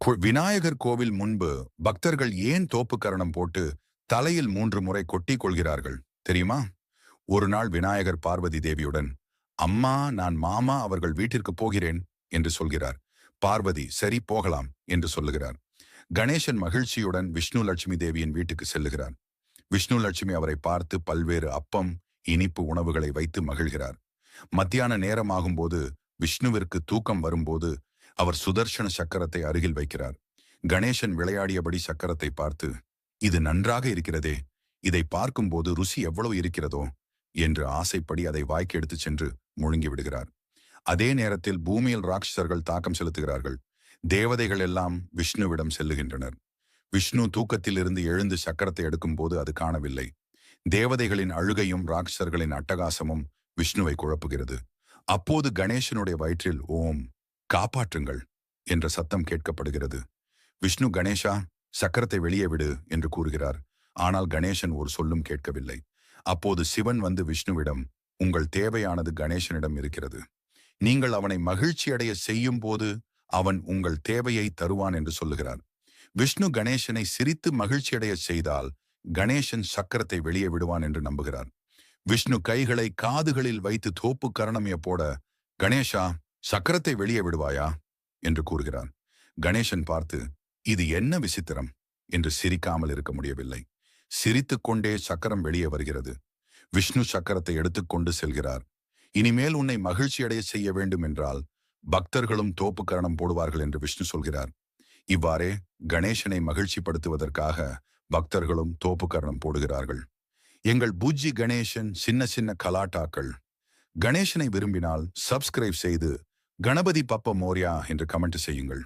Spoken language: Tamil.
கு- விநாயகர் கோவில் முன்பு பக்தர்கள் ஏன் தோப்பு கரணம் போட்டு தலையில் மூன்று முறை கொட்டி கொள்கிறார்கள் தெரியுமா? ஒரு நாள் விநாயகர் பார்வதி தேவியுடன் அம்மா நான் மாமா அவர்கள் வீட்டிற்கு போகிறேன் என்று சொல்கிறார். பார்வதி சரி போகலாம் என்று சொல்லுகிறார். கணேசன் மகிழ்ச்சியுடன் விஷ்ணு லட்சுமி தேவியின் வீட்டுக்கு செல்லுகிறார். விஷ்ணு லட்சுமி அவரை பார்த்து பல்வேறு அப்பம் இனிப்பு உணவுகளை வைத்து மகிழ்கிறார். மத்தியான நேரமாகும்போது விஷ்ணுவிற்கு தூக்கம் வரும்போது அவர் சுதர்ஷன சக்கரத்தை அருகில் வைக்கிறார். கணேசன் விளையாடியபடி சக்கரத்தை பார்த்து இது நன்றாக இருக்கிறதே. இதை பார்க்கும்போது ருசி எவ்வளவு இருக்கிறதோ? என்று ஆசைப்படி அதை வாய்க்கு எடுத்துச் சென்று முழுங்கி விடுகிறார். அதே நேரத்தில் பூமியில் ராட்சசர்கள் தாக்கம் செலுத்துகிறார்கள். தேவதைகள் எல்லாம் விஷ்ணுவிடம் செல்லுகின்றனர். விஷ்ணு தூக்கத்திலிருந்து எழுந்து சக்கரத்தை எடுக்கும்போது அது காணவில்லை. தேவதைகளின் அழுகையும் ராட்சசர்களின் அட்டகாசமும் விஷ்ணுவை குழப்புகிறது. அப்போது கணேசனுடைய வயிற்றில் ஓம் காப்பாற்றுங்கள் என்ற சத்தம் கேட்கப்படுகிறது. விஷ்ணு கணேஷா சக்கரத்தை வெளியே விடு என்று கூறுகிறார். ஆனால் கணேசன் ஒரு சொல்லும் கேட்கவில்லை. அப்போது சிவன் வந்து விஷ்ணுவிடம் உங்கள் தேவையானது கணேசனிடம் இருக்கிறது. நீங்கள் அவனை மகிழ்ச்சியடைய செய்யும் போது அவன் உங்கள் தேவையை தருவான் என்று சொல்லுகிறார். விஷ்ணு கணேசனை சிரித்து மகிழ்ச்சியடைய செய்தால் கணேசன் சக்கரத்தை வெளியே விடுவான் என்று நம்புகிறார். விஷ்ணு கைகளை காதுகளில் வைத்து தோப்பு கரணமிய போட கணேஷா சக்கரத்தை வெளியே விடுவாயா? என்று கூறுகிறான். கணேசன் பார்த்து இது என்ன விசித்திரம்? என்று சிரிக்காமல் இருக்க முடியவில்லை. சிரித்துக் கொண்டே சக்கரம் வெளியே வருகிறது. விஷ்ணு சக்கரத்தை எடுத்துக்கொண்டு செல்கிறார். இனிமேல் உன்னை மகிழ்ச்சியடைய செய்ய வேண்டும் என்றால் பக்தர்களும் தோப்பு கரணம் போடுவார்கள் என்று விஷ்ணு சொல்கிறார். இவ்வாறே கணேசனை மகிழ்ச்சிப்படுத்துவதற்காக பக்தர்களும் தோப்பு கரணம் போடுகிறார்கள். எங்கள் பூஜ்ஜி கணேசன் சின்ன சின்ன கலாட்டாக்கள். கணேசனை விரும்பினால் சப்ஸ்கிரைப் செய்து கணபதி பப்ப மோர்யா என்று கமெண்ட் செய்யுங்கள்.